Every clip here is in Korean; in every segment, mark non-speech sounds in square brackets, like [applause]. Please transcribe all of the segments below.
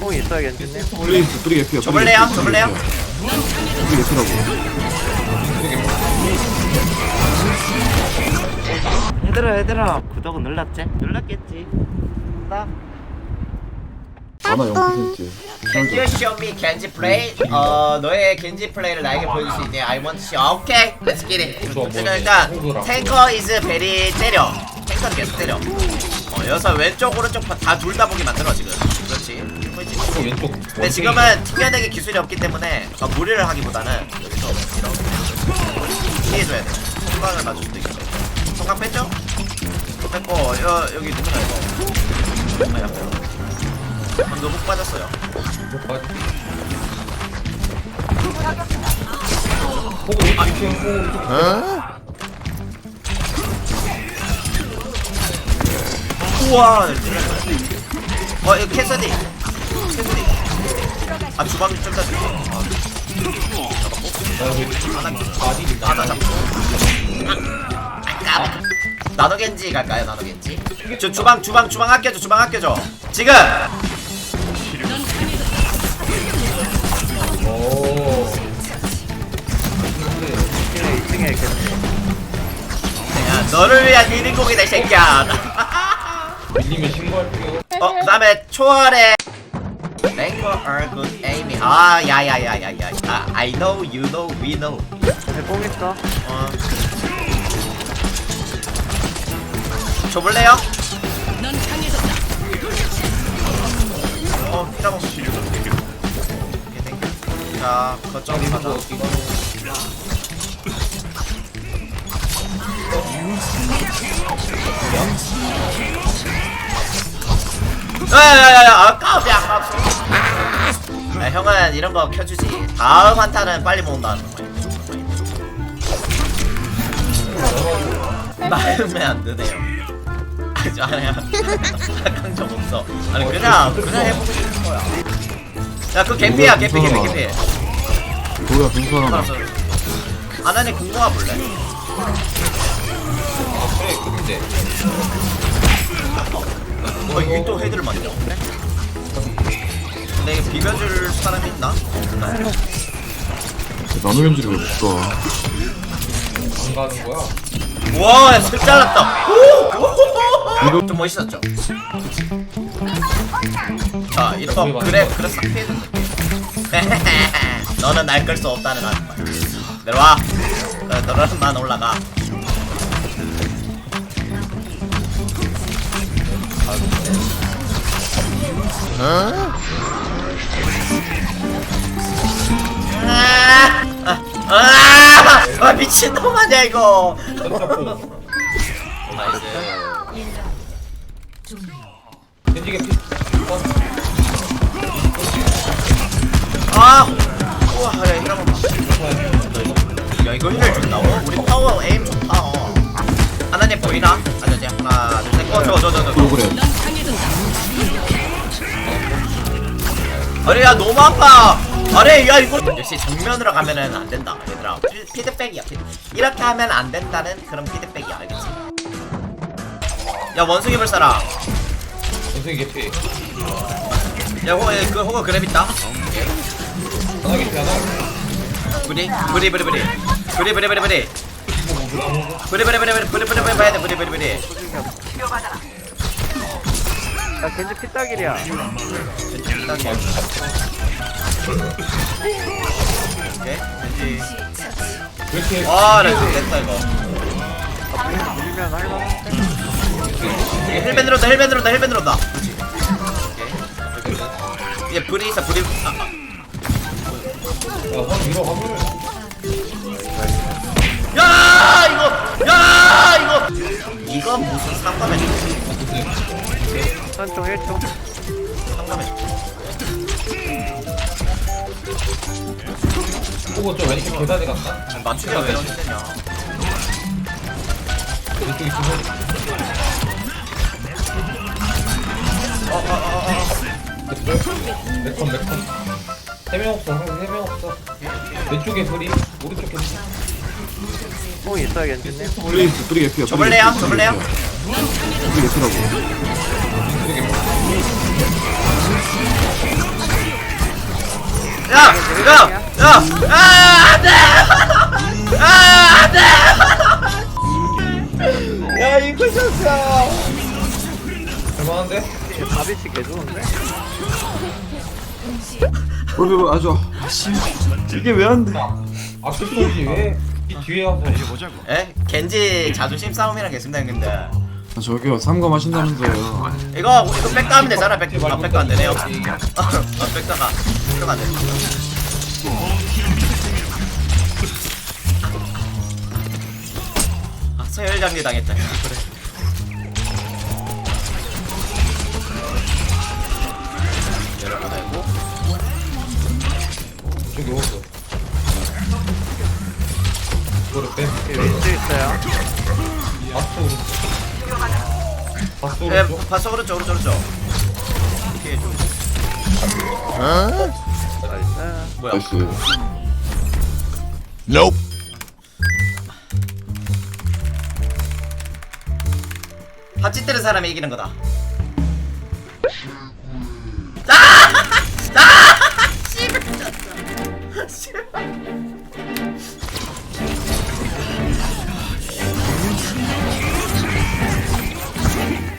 뽕이 있어야겠네. 프리 프리 개피야. 줘볼래요? 줘볼래요? 프리 개피라고. 얘들아 얘들아 구독은 눌렀지? 눌렀겠지. 나 만화 0%. Can you show me 겐지 플레이? 어 너의 겐지 플레이를 나에게 보여줄 수 있니? I want to see. 아, 오케이, let's get it. 지금 일단 탱커 is very 때려. 탱커 계속 때려. 어 여기서 왼쪽 오른쪽 다 둘 다 보기 만들어 지금. 그렇지. 왼쪽 근데 지금은 튕겨내기 기술이 없기 때문에 어, 무리를 하기보다는 여기서 이렇게 피해줘야 돼. 순간을 맞을 수도 있어. 성강 뺐죠? 뺐고 여, 여기 누구냐 이거. 아야. 방금 훅 빠졌어요. 호구 왼쪽 호구 왼쪽 우와. 어 이거. 캐서디. 아 주방 좀더. 아, 하나 잡고. 아, 나노 겐지 갈까요? 나노 겐지. 저 주방 주방 주방 아껴줘 주방 아껴줘. 지금. 오 2층에 있겠네. 야, 너를 위한 유니공이다 이 새끼야. 밀리면 신고할게요 어 그다음에 초월의 랭커 are good aiming. 아 야 야 야 야 야. 아 I know you know we know. 내뽕 있어. 어. 줘볼래요? 어, 잡아. 자, 거점 가자. 야야야야, 아깝이 아깝어. 야, 형은 이런 거 켜주지. 다음 한타는 빨리 모은다는 거야. 마음에 안 드네요. 아주 아니야. 강정 없어. 아니 그냥 그냥 해보고 싶은 거야. 야 그 개피야 개피 개피 개피. 분수 하나. 알았어. 아나니 궁금하 볼래? 그래 근데 어 이게 또 헤드를 맞냐? 이거 비벼줄 사람이 있나? 없나? 나노 겐지를 왜 못 가? 안 가는 거야 와, 술 잘랐다. 오! 좀 멋있었죠? 자, 이거 그래, 그래 싹 피해준 느낌. [laughs] 너는 날 끌 수 없다는 아줌마. 내려와. 어, 너는 만 올라가. 아, 아, 아, 아, 미친놈 아니야 이거. 아, 우와, 야 이런 거 봐. 야 이거 힐을 준다고? 우리 파워 에임 좋다. 하나님 보이나? 아저씨 하나, 둘, 셋. 어, 저, 저, 저, 저. 프로그램. 아래 야 너무 아파. 아래 야 이거 역시 정면으로 가면은 안 된다 얘들아. 피- 피드백이야. 피드. 이렇게 하면 안 된다는 그런 피드백이야 알겠지? 야 원숭이 불사라. 원숭이 개피 야 호그 그 호그 그랩 있다. 하나 개피 하나 브리 브리 브리 브리 브리 브리 브리 브리 브리 브리 브리 브리 브리 브리 브리 봐야 돼 브리 브리 브리 야 겐지 피따길이야. 오케이 왠지 왜 이렇게 와나 죽겠다 이거 밀면 할만한데. 이게 헬멧 들어온다 헬멧 들어온다 헬멧 들어온다 오케이 이제 브리 있어 브리 아, 아. 야확 밀어 확 밀어 야 이거 야 이거 이건 무슨 상담해 1총. 상담해 호구 저 왼쪽 계단에 갔나? 맞추기가 왜 되냐 왼쪽이 주문 맥컨 맥컨 세명 없어 세명 없어 왼쪽에 소리 오른쪽 겐지 뽕 있어야 겐지님 뿌리 뿌리 개피야. 줘볼래요? 줘볼래요? 뿌리 개피라고. 야! 야! 야! 아! 안 돼! [laughs] 아! 안 돼! [laughs] 야 이거 졌어 할만한데? 다비치 개 좋은데? 뿌리 뿌리 아주. 아씨 이게 왜 안 돼? 앞에 쏘지 왜? 이 뒤에 와서 에? 겐지 자존심 싸움이랑 계습니다 근데 아, 저기요 삼검 하신다면서요. 이거 이거 백도 하면 되잖아. 백, 아 백도 안 되네요 아 백도가 백도가 안 돼. 아 서열 장리 당했다. 여러분 알고 저기 오고 이거를 빼 왼쪽 있어요 예, 봤어. 오른쪽 오른쪽 오른쪽 이렇게 좀 나이스. 뭐야 나이스. 밭짓 때는 사람이 이기는 거다.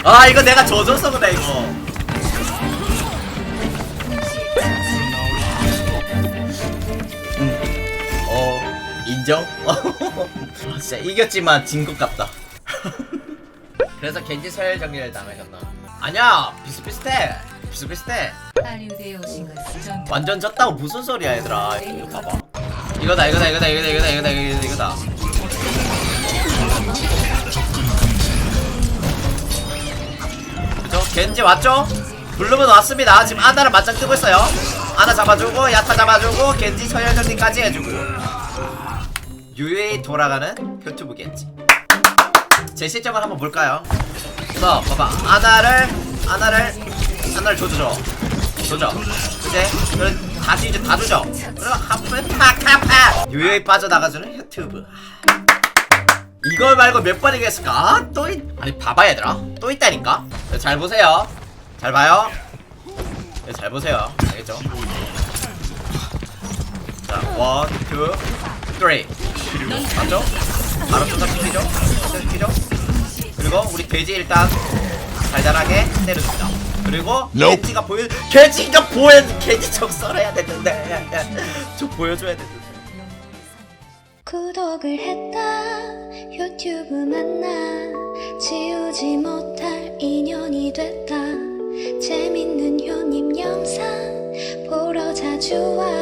아 이거 내가 져줘서 그래 이거. 어 인정? [laughs] 아, 진짜 이겼지만 진 것 같다. [laughs] 그래서 겐지 서열 정리를 당하셨나? 아니야 비슷비슷해 비슷비슷해 오신 전 완전 졌다고 무슨 소리야 얘들아 이거 봐봐 이거다 이거다 이거다 이거다 이거다 이거다 이거다 이거다 겐지 왔죠? 블루문 왔습니다 지금 아나를 맞짱 뜨고 있어요 아나 잡아주고 야타 잡아주고 겐지 서열 정리까지 해주고 유유히 돌아가는 표튜브 겐지 제 시점을 한번 볼까요? 자, 봐봐. 아나를, 아나를, 아나를 줘주죠. 줘죠. 이제, 그래, 다 주죠, 다 주죠. 그리고 한푼 팍팍팍! 유유히 빠져나가주는 유튜브. 이걸 말고 몇 번이겠을까? 아, 또 있, 아니, 봐봐, 얘들아. 또 있다니까? 네, 잘 보세요. 잘 봐요. 네, 잘 보세요. 알겠죠? 자, 원, 투, 쓰리. 맞죠? 바로 쫓아 피죠? 피죠? 그리고 우리 돼지 일단 달달하게 때려줍니다. 그리고 돼지가 보여 돼지가 보여 좀 썰어야 되는데 좀 보여줘야 되는데. 구독을 했다. 유튜브 만나 지우지 못할 인연이 됐다. 재밌는 효님 영상 보러 자주 와